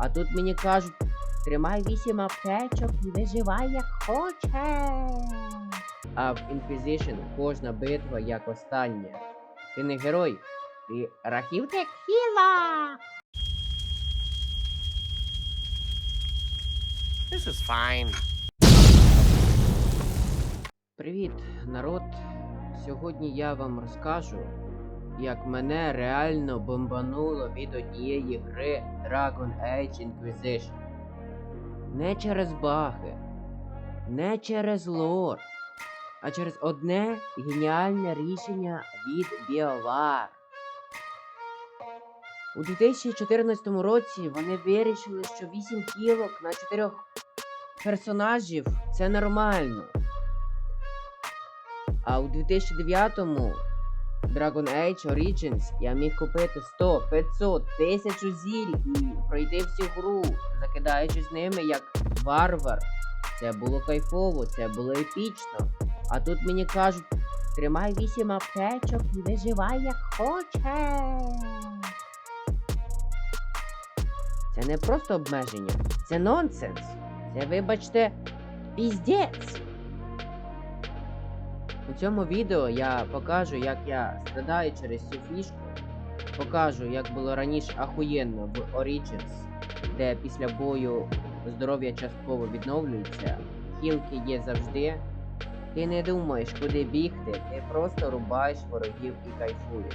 А тут мені кажуть, тримай вісім аптечок і виживай як хочеш. А в Inquisition кожна битва як остання. Ти не герой, ти рахівник хіла. This is fine. Привіт, народ. Сьогодні я вам розкажу, як мене реально бомбануло від однієї гри Dragon Age Inquisition. Не через баги, не через лор, а через одне геніальне рішення від BioWare. У 2014 році вони вирішили, що 8 кілок на 4 персонажів це нормально. А у 2009-му Dragon Age Origins я міг купити 100, 500, 1000 зіль і пройти всю гру, закидаючись ними як варвар. Це було кайфово, це було епічно. А тут мені кажуть, тримай 8 аптечок і виживай як хочеш. Це не просто обмеження, це нонсенс. Це, вибачте, піздець. У цьому відео я покажу, як я страдаю через цю фішку. Покажу, як було раніше ахуєнно в Origins, де після бою здоров'я частково відновлюється, хілки є завжди. Ти не думаєш, куди бігти, ти просто рубаєш ворогів і кайфуєш.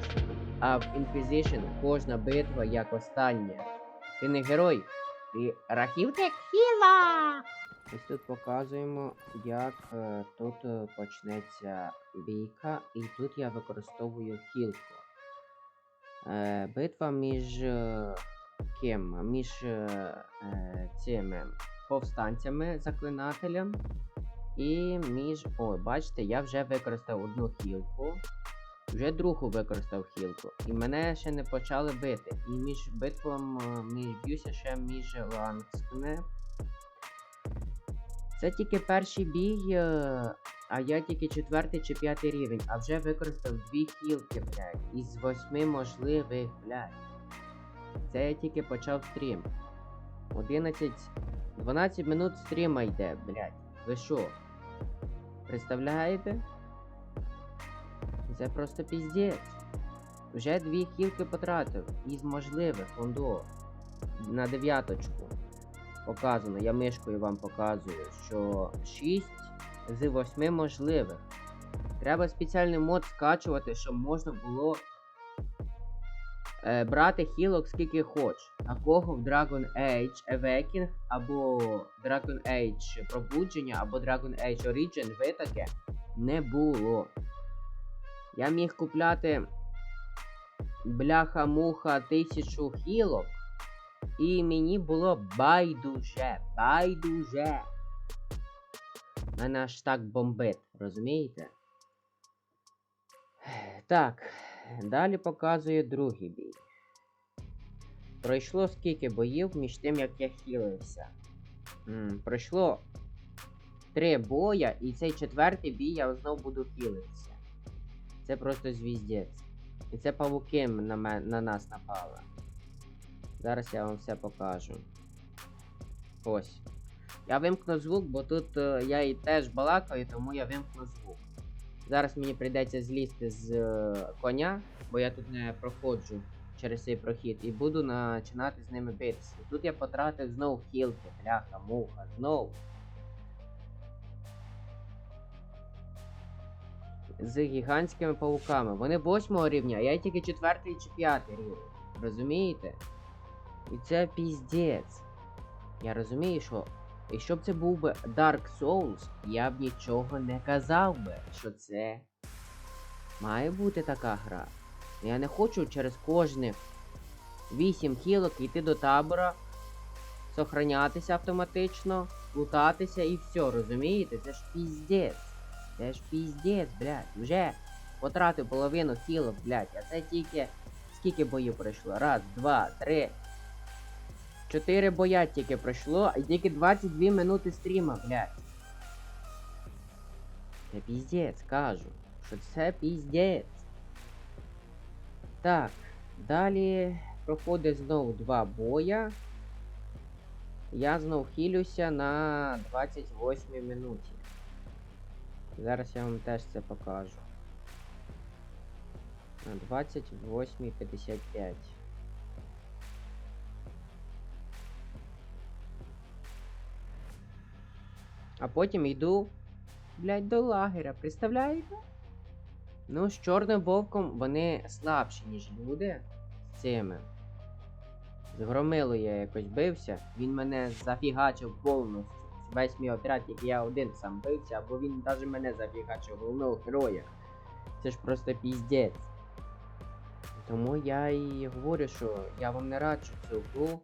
А в Inquisition кожна битва як остання. Ти не герой, ти рахівник хіла! Ось тут показуємо, як е, тут е, почнеться бійка, і тут я використовую хілку. Е, битва між е, ким? Між е, е, цими повстанцями, заклинателем. І між. Ой, бачите, я вже використав одну хілку. Вже другу використав хілку. І мене ще не почали бити. І між битвом е, між б'юся ще між ланскне. Це тільки перший бій, е, а я тільки четвертий чи п'ятий рівень, а вже використав дві хілки, блядь. Із восьми можливих, блядь. Це я тільки почав стрім. 11. 12 минут стріма йде, блядь. Ви що? Представляєте? Це просто піздець. Вже дві хілки потратив із можливих, фондо. На дев'яточку показано, я мишкою вам показую, що 6 з 8 можливих. Треба спеціальний мод скачувати, щоб можна було е, брати хілок скільки хоч. Такого в Dragon Age Awakening або Dragon Age Пробудження, або Dragon Age Origin ви таке не було. Я міг купляти бляха-муха тисячу хілок. І мені було байдуже, байдуже. Мене аж так бомбить, розумієте? Так, далі показує другий бій. Пройшло скільки боїв між тим, як я хілився. Пройшло три боя, і цей четвертий бій я знов буду хілитися. Це просто звіздець. І це павуки на, мен- на нас напали. Зараз я вам все покажу. Ось. Я вимкну звук, бо тут е, я і теж балакаю, тому я вимкну звук. Зараз мені прийдеться злізти з е, коня, бо я тут не проходжу через цей прохід, і буду починати з ними битися. Тут я потратив знову хілки, бляха, муха, знову. З гігантськими пауками. Вони восьмого рівня, а я тільки четвертий чи п'ятий рівень. Розумієте? І це піздець. Я розумію, що якщо б це був би Dark Souls, я б нічого не казав би, що це має бути така гра. Я не хочу через кожних 8 хілок йти до табора, сохранятися автоматично, лутатися і все, розумієте? Це ж піздець. Це ж піздець, блядь. Вже потратив половину хілок, блядь, а це тільки скільки боїв пройшло? Раз, два, три. Чотири боя тільки пройшло, і тільки 22 минути стріма, блядь. Це піздець, кажу. Що це піздець. Так, далі проходить знову два боя. Я знов хилюся на 28 минуті. Зараз я вам теж це покажу. На 28.55. А потім йду, блядь, до лагеря, представляєте? Ну, з чорним вовком вони слабші, ніж люди з цими. З громилою я якось бився, він мене зафігачив повністю. Весь мій отряд, як я один сам бився, або він навіть мене зафігачив головного героя. Це ж просто піздець. Тому я і говорю, що я вам не раджу цю гру.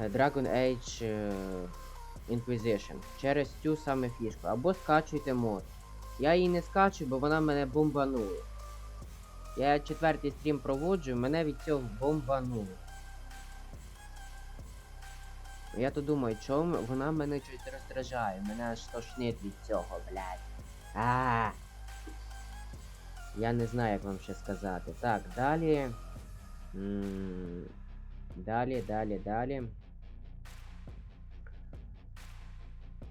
е, Dragon Age е, Inquisition через цю саме фішку. Або скачуйте мод. Я її не скачую, бо вона мене бомбанула. Я четвертий стрім проводжу, мене від цього бомбануло. Я то думаю, чому вона мене щось роздражає, мене аж тошнить від цього, блядь. А. Я не знаю, як вам ще сказати. Так, далі. М, Далі, далі, далі.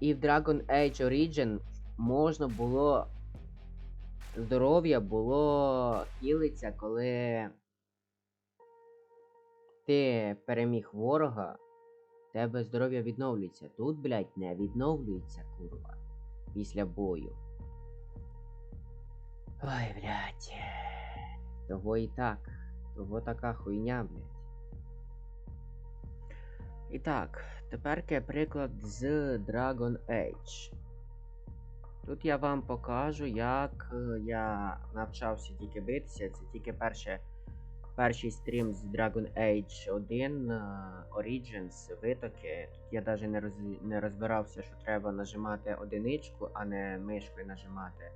І в Dragon Age Origin можна було. Здоров'я було хілиться, коли ти переміг ворога, тебе здоров'я відновлюється. Тут, блядь, не відновлюється, курва. Після бою. Ой, блядь. Того і так. Того така хуйня, блядь. І так, тепер приклад з Dragon Age. Тут я вам покажу, як е, я навчався тільки битися. Це тільки перше, перший стрім з Dragon Age 1 е, Origins витоки. Тут я навіть не, роз, не розбирався, що треба нажимати одиничку, а не мишкою нажимати,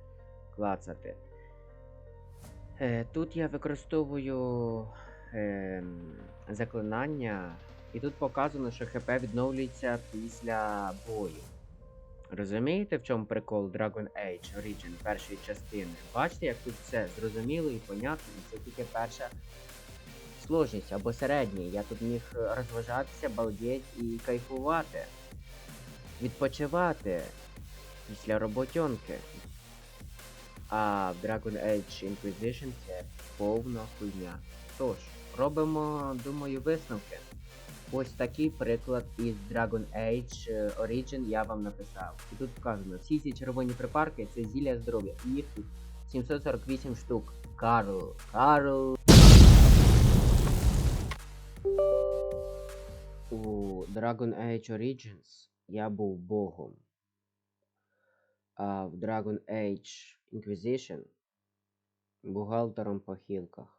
клацати. Е, тут я використовую е, заклинання, і тут показано, що ХП відновлюється після бою. Розумієте, в чому прикол Dragon Age Origin першої частини? Бачите, як тут все зрозуміло і понятно, і це тільки перша сложність або середня. Я тут міг розважатися, балдеть і кайфувати, відпочивати після роботьонки. А в Dragon Age Inquisition це повна хуйня. Тож, робимо, думаю, висновки. Ось такий приклад із Dragon Age е, Origin я вам написав. І тут вказано, всі ці червоні припарки це зілля здоров'я. І їх тут 748 штук. Карл, Карл. У Dragon Age Origins я був богом. А в Dragon Age Inquisition бухгалтером по хілках.